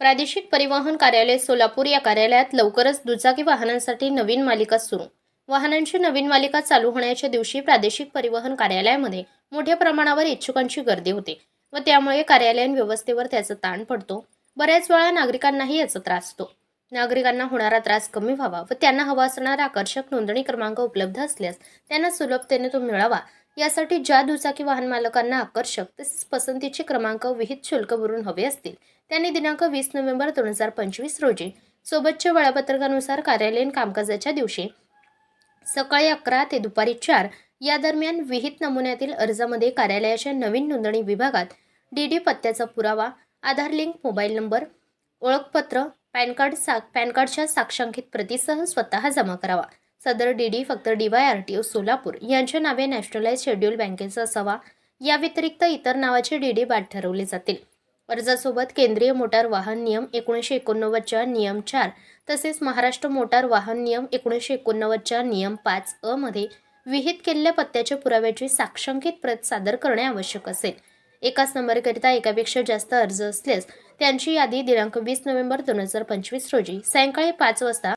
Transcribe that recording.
प्रादेशिक परिवहन कार्यालय सोलापूर या कार्यालयात लवकरच दुचाकी वाहनांसाठी नवीन मालिका सुरू. वाहनांची नवीन मालिका चालू होण्याच्या दिवशी प्रादेशिक परिवहन कार्यालयामध्ये मोठ्या प्रमाणावर इच्छुकांची गर्दी होते व त्यामुळे कार्यालयीन व्यवस्थेवर त्याचा ताण पडतो. बऱ्याच वेळा नागरिकांनाही याचा त्रास होतो. नागरिकांना होणारा त्रास कमी व्हावा व त्यांना हवा असणारा आकर्षक नोंदणी क्रमांक उपलब्ध असल्यास त्यांना सुलभतेने तो मिळावा यासाठी ज्या दुचाकी वाहन मालकांना आकर्षक तसेच पसंतीचे क्रमांक विहित शुल्क भरून हवे असतील त्यांनी दिनांक वीस नोव्हेंबर दोन हजार पंचवीस रोजी सोबतच्या वेळापत्रकानुसार कार्यालयीन कामकाजाच्या दिवशी सकाळी अकरा ते दुपारी चार या दरम्यान विहित नमुन्यातील अर्जामध्ये कार्यालयाच्या नवीन नोंदणी विभागात डी डी पत्त्याचा पुरावा आधार लिंक मोबाईल नंबर ओळखपत्र पॅन कार्ड सा पॅन कार्डच्या साक्षांकित प्रतीसह स्वतः जमा करावा. सदर डी डी फक्त D Y R T O Solapur. यांच्या नावे नॅशनलाइज शेड्यूल बँकेचा असावा. या व्यतिरिक्त इतर नावाचे डी डी बाद ठरवले जातील. अर्जासोबत केंद्रीय मोटार वाहन नियम एकोणीसशे एकोणनव्वदच्या नियम चार तसेच महाराष्ट्र मोटार वाहन नियम एकोणीसशे एकोणनव्वदच्या नियम पाच अ मध्ये विहित केलेल्या पत्त्याच्या पुराव्याची साक्षांकित प्रत सादर करणे आवश्यक असेल. एकाच नंबरकरिता एकापेक्षा जास्त अर्ज असल्यास त्यांची यादी दिनांक वीस नोव्हेंबर दोन हजार पंचवीस रोजी सायंकाळी पाच वाजता